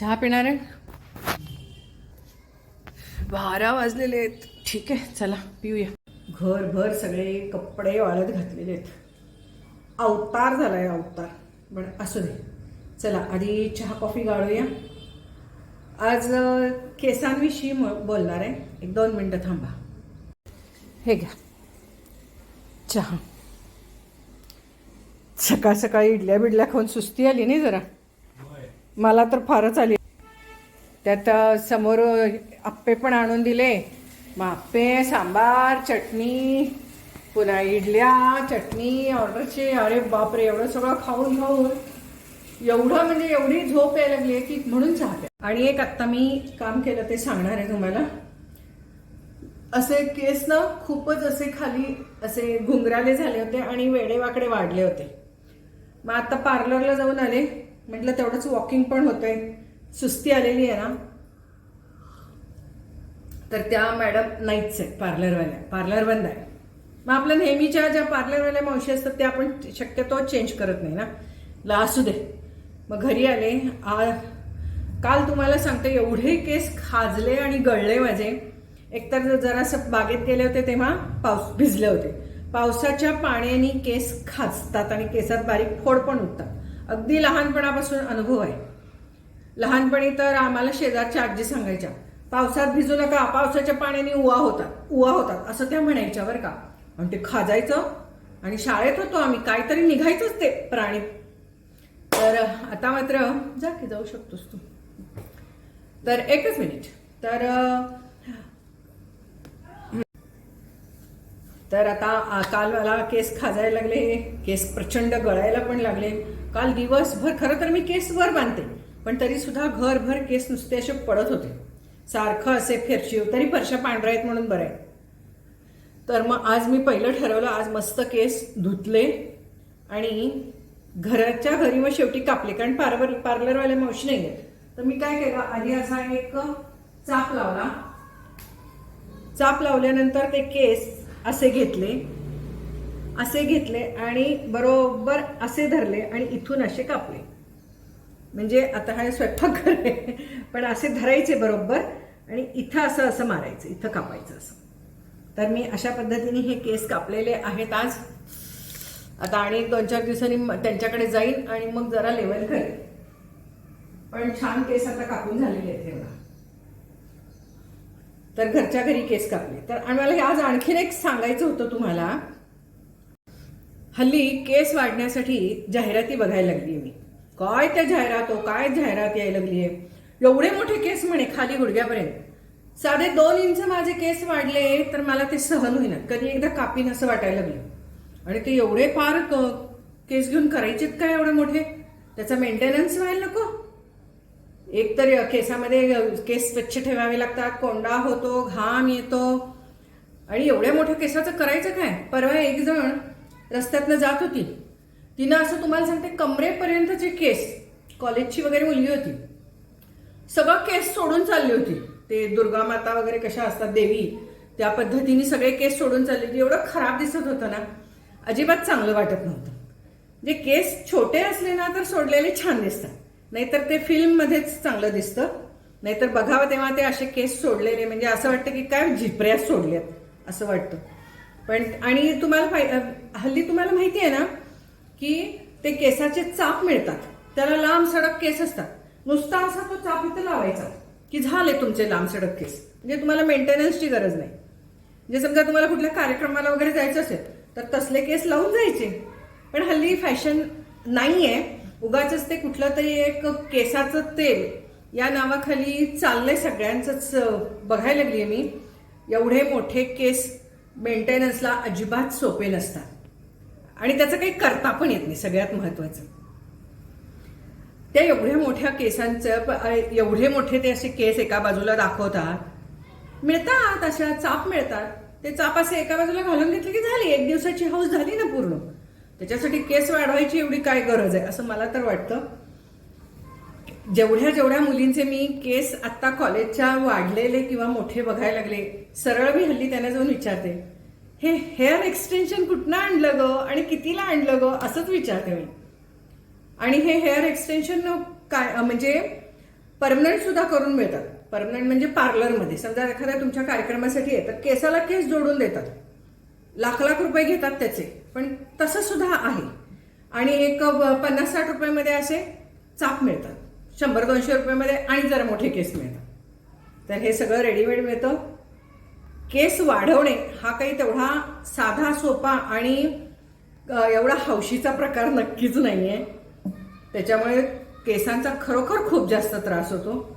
चहा पिणार आहे? बारा वाजलेले आहेत. ठीक आहे चला पिऊया. घरभर सगळे कपडे वाळत घातलेले आहेत. अवतार झालाय अवतार. पण असू दे. चला आधी चहा कॉफी गाळूया. आज केसांविषयी म- बोलणार आहे. एक दोन मिनटं थांबा. हे घ्या. चहा. सकाळ सकाळी इडल्या बिडल्या खाऊन सुस्ती आली नाही जरा? मला तर फारच आली. त्यात समोर आप्पे पण आणून दिले. मग आप्पे सांबार चटणी पुन्हा इडल्या चटणी ऑर्डरचे. अरे बापरे एवढं सगळं खाऊन खाऊन एवढं म्हणजे एवढी झोप यायला लागली आहे की म्हणून चाहते. आणि एक आत्ता मी काम केलं ते सांगणार आहे तुम्हाला. असे केस ना खूपच असे खाली असे घुंगराले झाले होते आणि वेडेवाकडे वाढले होते. मग आता पार्लरला जाऊन आले. म्हटलं तेवढंच वॉकिंग पण होतंय. सुस्ती आलेली आहे ना. तर त्या मॅडम नाहीच आहेत पार्लरवाल्या पार्लर बंद आहे. मग आपल्या नेहमीच्या ज्या पार्लरवाल्या मावशी असतात त्या आपण शक्यतो चेंज करत नाही ना. ला असू दे. मग घरी आले. आ काल तुम्हाला सांगते एवढे केस खाजले आणि गळले माझे. एकतर जरासं बागेत गेले होते तेव्हा पाऊस भिजले होते. पावसाच्या पाण्याने केस खाजतात आणि केसात बारीक फोड पण उठतात. अगदी लहानपणापासून अनुभव आहे. लहानपणी तर आम्हाला शेजारच्या आजी सांगायच्या पावसात भिजू नका पावसाच्या पाण्याने उवा होतात उवा होतात असं त्या म्हणायच्या बरं का. आणि ते खाजायचं आणि शाळेत होतो आम्ही काहीतरी निघायचंच ते प्राणी. तर आता मात्र जा की जाऊ शकतोस तू. तर एकच मिनिट. तर तर आता काल मला केस खाजायला लागले केस प्रचंड गळायला पण लागले. काल दिवसभर खरं तर मी केसवर बांधते पण तरी सुद्धा घरभर केस नुसते असे पडत होते. सारखं असे फेरशी तरी फरशा पांढऱ्या आहेत म्हणून बरं आहे. तर मग आज मी पहिलं ठरवलं आज मस्त केस धुतले आणि घराच्या घरी मग शेवटी कापले कारण पार्लर पार्लरवाले मावशी नाही आहेत. तर मी काय केलं आधी असा एक चाप लावला. चाप लावल्यानंतर ते केस असे घेतले असे घेतले आणि बरोबर असे धरले आणि इथून असे कापले. म्हणजे आता हा स्वयंपाक करे पण असे धरायचे बरोबर आणि इथं असं असं मारायचं इथं कापायचं असं. तर मी अशा पद्धतीने हे केस कापलेले आहेत आज. आता आणि एक दोन चार दिवसांनी म- त्यांच्याकडे जाईन आणि मग जरा लेवल करेल पण छान केस आता कापून झालेले आहेत तेव्हा. तर घरच्या घरी केस कापले. तर आणि मला आज आणखीन एक सांगायचं होतं तुम्हाला. हल्ली केस वाढण्यासाठी जाहिराती बघायला लागली मी. काय त्या जाहिरात हो काय जाहिरात यायला लागली आहे एवढे मोठे केस म्हणे खाली गुडघ्यापर्यंत. साधे दोन इंच माझे केस वाढले तर मला ते सहन होईना. कधी एकदा कापीन असं वाटायला लागलं. आणि ते एवढे फार केस घेऊन करायचेत काय एवढे मोठे? त्याचा मेंटेनन्स व्हायला नको? एक तर केसामध्ये केस स्वच्छ ठेवावे लागतात कोंडा होतो घाम येतो. आणि एवढ्या मोठ्या केसाचं करायचं काय? परवा एक जण रस्त्यातनं जात होती. तिनं असं तुम्हाला सांगते कमरेपर्यंतचे केस कॉलेजची वगैरे मुलगी होती. सगळं केस सोडून चालली होती. ते दुर्गा माता वगैरे कशा असतात देवी त्या पद्धतीने सगळे केस सोडून चालली होती. एवढं खराब दिसत होतं ना अजिबात चांगलं वाटत नव्हतं. जे केस छोटे असले ना तर सोडलेले छान दिसतात. नाहीतर ते फिल्ममध्येच चांगलं दिसतं. नाहीतर बघावं तेव्हा ते असे केस सोडलेले म्हणजे असं वाटतं की काय झिपऱ्या सोडल्यात असं वाटतं. पण आणि तुम्हाला हल्ली तुम्हाला माहिती आहे ना की ते केसाचे चाप मिळतात. त्याला लांब सडक केस असतात. नुसता असा तो चाप इथं लावायचा की झाले तुमचे लांब सडक केस. म्हणजे तुम्हाला मेंटेनन्सची गरज नाही. म्हणजे समजा तुम्हाला कुठल्या कार्यक्रमाला वगैरे जायचं असेल तर तसले केस लावून जायचे. पण हल्ली फॅशन नाहीये. उगाच ते कुठलं तरी एक केसाचं तेल या नावाखाली चाललंय सगळ्यांचंच बघायला लागली मी. एवढे मोठे केस मेंटेनन्सला अजिबात सोपे नसतात. आणि त्याचं काही करता पण येत नाही सगळ्यात महत्वाचं. त्या एवढ्या मोठ्या केसांचं एवढे मोठे ते असे केस एका बाजूला दाखवतात. मिळतात अशा चाप मिळतात. ते चाप असे एका बाजूला घालून घेतले की झाली एक दिवसाची हौस झाली ना पूर्ण. त्याच्यासाठी केस वाढवायची एवढी काय गरज आहे? असं मला तर वाटतं. जेवढ्या जेवढ्या मुलींचे मी केस आत्ता कॉलेजच्या वाढलेले किंवा मोठे बघायला लागले सरळ मी हल्ली त्यांना जाऊन विचारते हे हेअर एक्सटेन्शन कुठनं आणलं ग? आणि कितीला आणलं ग? असंच विचारते मी. आणि हे हेअर एक्सटेन्शन काय म्हणजे परमनंट सुद्धा करून मिळतात. परमनंट म्हणजे पार्लरमध्ये. समजा एखाद्या तुमच्या कार्यक्रमासाठी येतात तर केसाला केस जोडून देतात. लाख लाख रुपये घेतात त्याचे. पण तसं सुद्धा आहे. आणि एक पन्नास साठ रुपयामध्ये असे चाप मिळतात. शंभर दोनशे रुपयामध्ये आणि जरा मोठे केस मिळतात. तर हे सगळं रेडीमेड मिळतं. केस वाढवणे हा काही तेवढा साधा सोपा आणि एवढा हौशीचा प्रकार नक्कीच नाही आहे त्याच्यामुळे केसांचा खरोखर खूप जास्त त्रास होतो.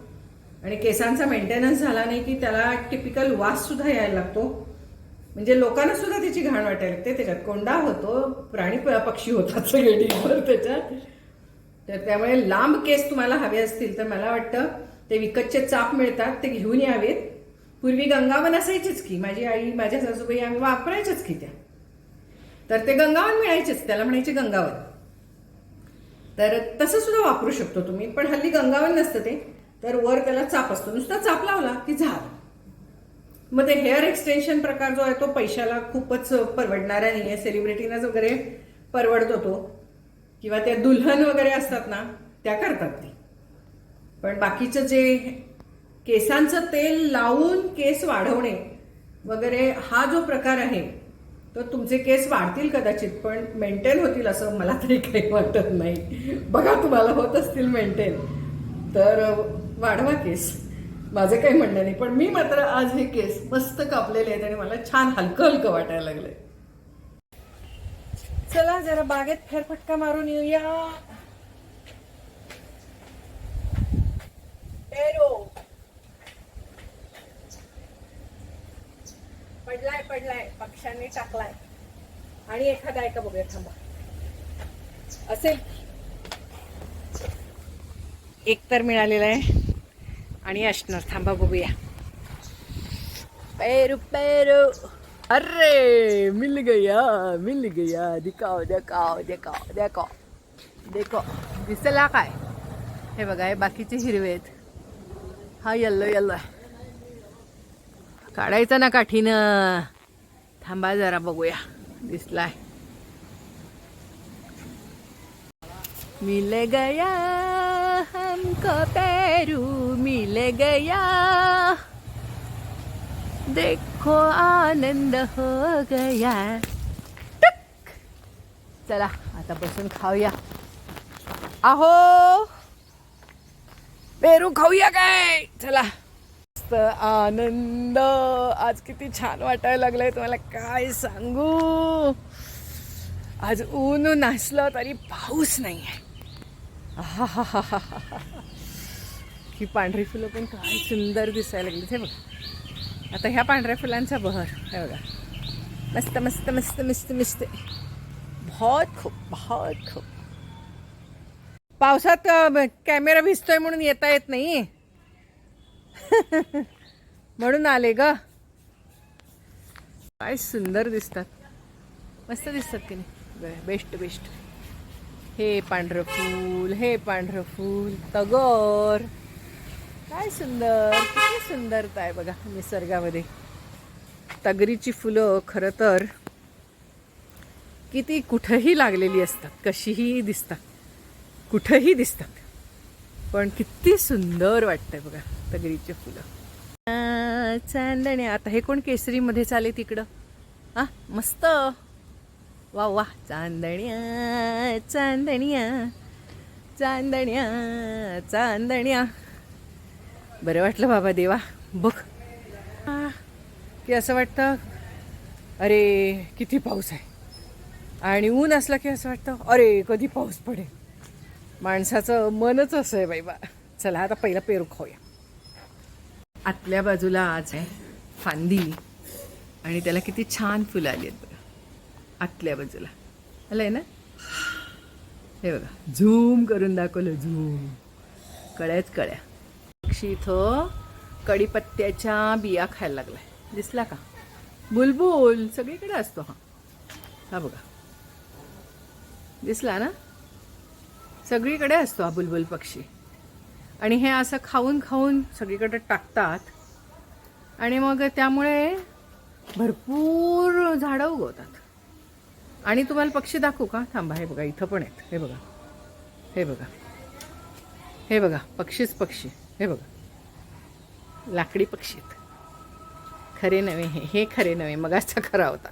आणि केसांचा मेंटेनन्स झाला नाही की त्याला टिपिकल वाससुद्धा यायला लागतो. म्हणजे लोकांना सुद्धा त्याची घाण वाटायला लागते. त्याच्यात कोंडा होतो प्राणी प- पक्षी होतात सगळे त्याच्यात. तर त्यामुळे लांब केस तुम्हाला हवे असतील तर मला वाटतं ते विकतचे चाप मिळतात ते घेऊन यावेत. पूर्वी गंगावन असायचेच की माझी आई माझ्या सासूबाई आम्ही वापरायच्याच की त्या. तर ते गंगावन मिळायचेच त्याला म्हणायचे गंगावन. तर तसं सुद्धा वापरू शकतो तुम्ही पण हल्ली गंगावन नसतं ते. तर वर त्याला चाप असतो. नुसता चाप लावला की झालं. मग ते हेअर एक्सटेन्शन प्रकार जो आहे तो पैशाला खूपच परवडणारा नाही आहे सेलिब्रिटीनाच वगैरे परवडतो तो. किंवा त्या दुल्हन वगैरे असतात ना त्या करतात ते. पण बाकीचं जे केसांचं तेल लावून केस वाढवणे वगैरे हा जो प्रकार आहे तो तुमचे केस वाढतील कदाचित पण मेंटेन होतील असं मला तरी काही वाटत नाही. बघा तुम्हाला होत असतील मेंटेन तर वाढवा केस. माझं काही म्हणणं नाही पण मी मात्र आज हे केस मस्त कापलेले आहेत आणि मला छान हलकं हलकं वाटायला लागलंय. चला जरा बागेत फेरफटका मारून येऊया. पडलाय पडलाय. पक्ष्यांनी टाकलाय. आणि एखादा आहे का बघूया थांबा. असेल. एक तर मिळालेला आहे. आणि असणार थांबा बघूया. पेरू पेरू. अरे मिल गया मिल गया. दिखाओ दिखाओ दिखाओ देखो देखो दिसला काय? हे बघा हे बाकीचे हिरवे आहेत. हा येल्लो येल्लो काढायचं काढायचा ना काठीनं. थांबा जरा बघूया. दिसलाय. मिल गया हमको पेरू मिल गया। देखो आनंद हो गया। चला आता बसून खाऊया। आहो! पेरू खाऊया काय? चला। मस्त आनंद! आज किती छान वाटायला लागलंय तुम्हाला काय सांगू? आज ऊन नाचलं तरी पाऊस नाही आहे ही पांढरी फुलं पण काय सुंदर दिसायला लागली हे बघा आता ह्या पांढऱ्या फुलांचा बहर हे बघा मस्त मस्त मस्त मस्त मस्त बहुत खूप बहुत खूप पावसात कॅमेरा भिजतोय म्हणून येता येत नाही म्हणून आले ग काय सुंदर दिसतात मस्त दिसतात की नाही बेस्ट बेस्ट हे पांढरं फूल हे पांढरं फूल तगर काय सुंदर किती सुंदरता आहे बघा निसर्गामध्ये. तगरीची फुलं खरं तर किती कुठंही लागलेली असतात कशीही दिसतात कुठंही दिसतात. पण किती सुंदर वाटतंय बघा तगरीचे फुलं. चांदणे आता हे कोण केसरीमध्ये चाले तिकडं? हा मस्त. वा वा. चांदण्या चांदण्या चांदण्या चांदण्या. बरं वाटलं बाबा देवा. बघ. की असं वाटतं अरे किती पाऊस आहे. आणि ऊन असलं की असं वाटतं अरे कधी पाऊस पडेल. माणसाचं मनच असं आहे बाई बा. चला आता पहिला पेरू खाऊया. आतल्या बाजूला आज आहे फांदी. आणि त्याला किती छान फुलं आली आहेत आतल्या बाजूला. आलंय ना? हे बघा. झूम करून दाखवलं झूम. कळ्याच कळ्या. पक्षी इथं कढीपत्त्याच्या बिया खायला लागलाय. दिसला का? बुलबुल सगळीकडे असतो हा. हा बघा. दिसला ना? सगळीकडे असतो हा बुलबुल पक्षी. आणि हे असं खाऊन खाऊन सगळीकडे टाकतात. आणि मग त्यामुळे भरपूर झाडं उगवतात. आणि तुम्हाला पक्षी दाखवू का? थांबा हे बघा इथं पण आहेत. हे बघा. हे बघा. हे बघा पक्षीच पक्षी. हे बघा. लाकडी पक्षी आहेत. खरे नव्हे हे. हे खरे नव्हे. मगाचा खरा होता.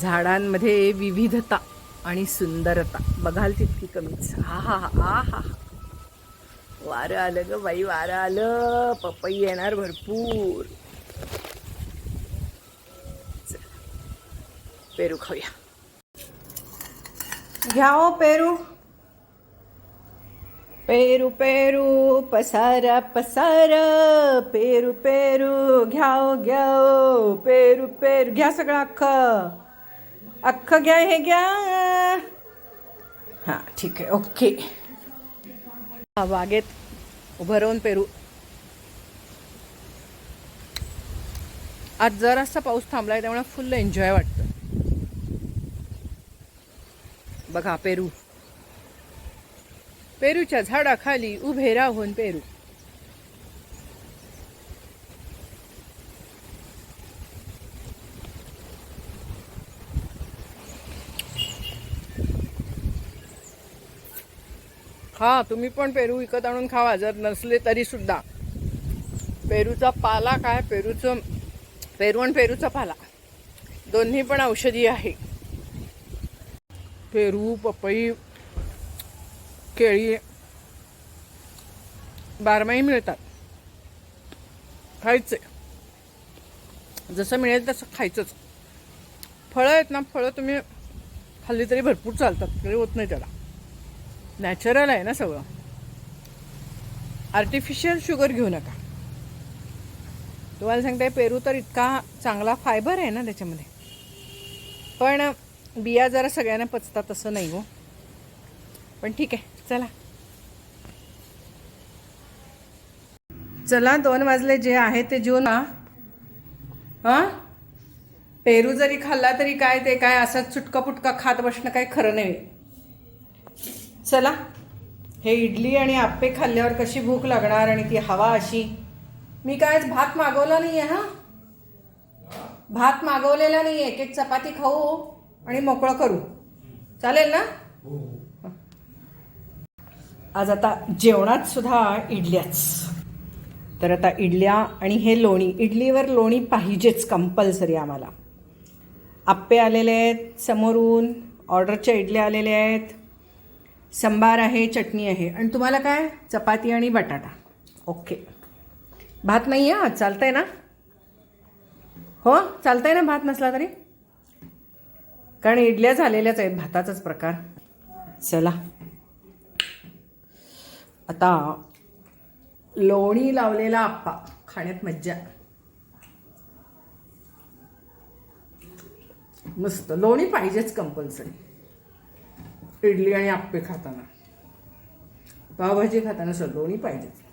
झाडांमध्ये विविधता आणि सुंदरता. बघाल तितकी कमीच. हा हा हा हा हा वारं आलं ग बाई वारं आलं. पपई येणार भरपूर. पेरू खाऊया. घ्या हो पेरू. पेरू पेरू पसारा पसारा. पेरू पेरू घ्याओ घ्याओ. पेरू पेरू घ्या सगळं अख्खं. अख्खं घ्या हे घ्या. हां ठीक आहे ओके. बागेत उभं राहून पेरू. आज जरासा पाऊस थांबलाय त्यामुळे फुल एन्जॉय वाटतं. बघा पेरू. पेरूच्या झाडाखाली उभे राहून पेरू. हा तुम्ही पण पेरू विकत आणून खावा जर नसले तरी सुद्धा. पेरूचा पाला काय? पेरूचं पेरू आणि पेरूचा पाला. दोन्ही पण औषधी आहे. पेरू पपई केळी बारमाही मिळतात. खायचे. जसं मिळेल तसं खायचंच. फळं आहेत ना फळं तुम्ही खाल्ली तरी भरपूर चालतात. तरी होत नाही त्याला. नॅचरल आहे ना सगळं. आर्टिफिशियल शुगर घेऊ नका. तुम्हाला सांगते पेरू तर इतका चांगला फायबर आहे ना त्याच्यामध्ये. पण बिया जरा सगळ्यांना पचतात असं नाही हो. पण ठीक आहे चला. चला दोन वाजले जे आहे ते जेवण हां? पेरू जरी खाल्ला तरी काय ते काय असंच चुटका पुटका खात बसणं काही खरं नाही. चला. हे इडली आणि आप्पे खाल्ल्यावर कशी भूक लागणार आणि ती हवा अशी? मी काय आज भात मागवला नाही आहे हा? भात मागवलेला नाही एक एक चपाती खाऊ आणि मोकळं करू. चालेल ना? आज आता जेवणात सुद्धा इडल्याच. तर आता इडल्या आणि हे लोणी. इडलीवर लोणी पाहिजेच कंपल्सरी आम्हाला. आप्पे आलेले आहेत समोरून ऑर्डरच्या इडल्या आलेल्या आहेत. संबार आहे चटणी आहे. आणि तुम्हाला काय? चपाती आणि बटाटा. ओके. भात नाही आहे चालतंय ना? हो? चालतंय ना भात नसला तरी? कारण इडल्या झालेल्याच आहेत भाताचाच प्रकार. चला. आता लोणी लावलेला आप्पा. खाण्यात मज्जा. मस्त. लोणी पाहिजेच कंपल्सरी इडली आणि आप्पे खाताना. पावभाजी खाताना सर लोणी पाहिजेच.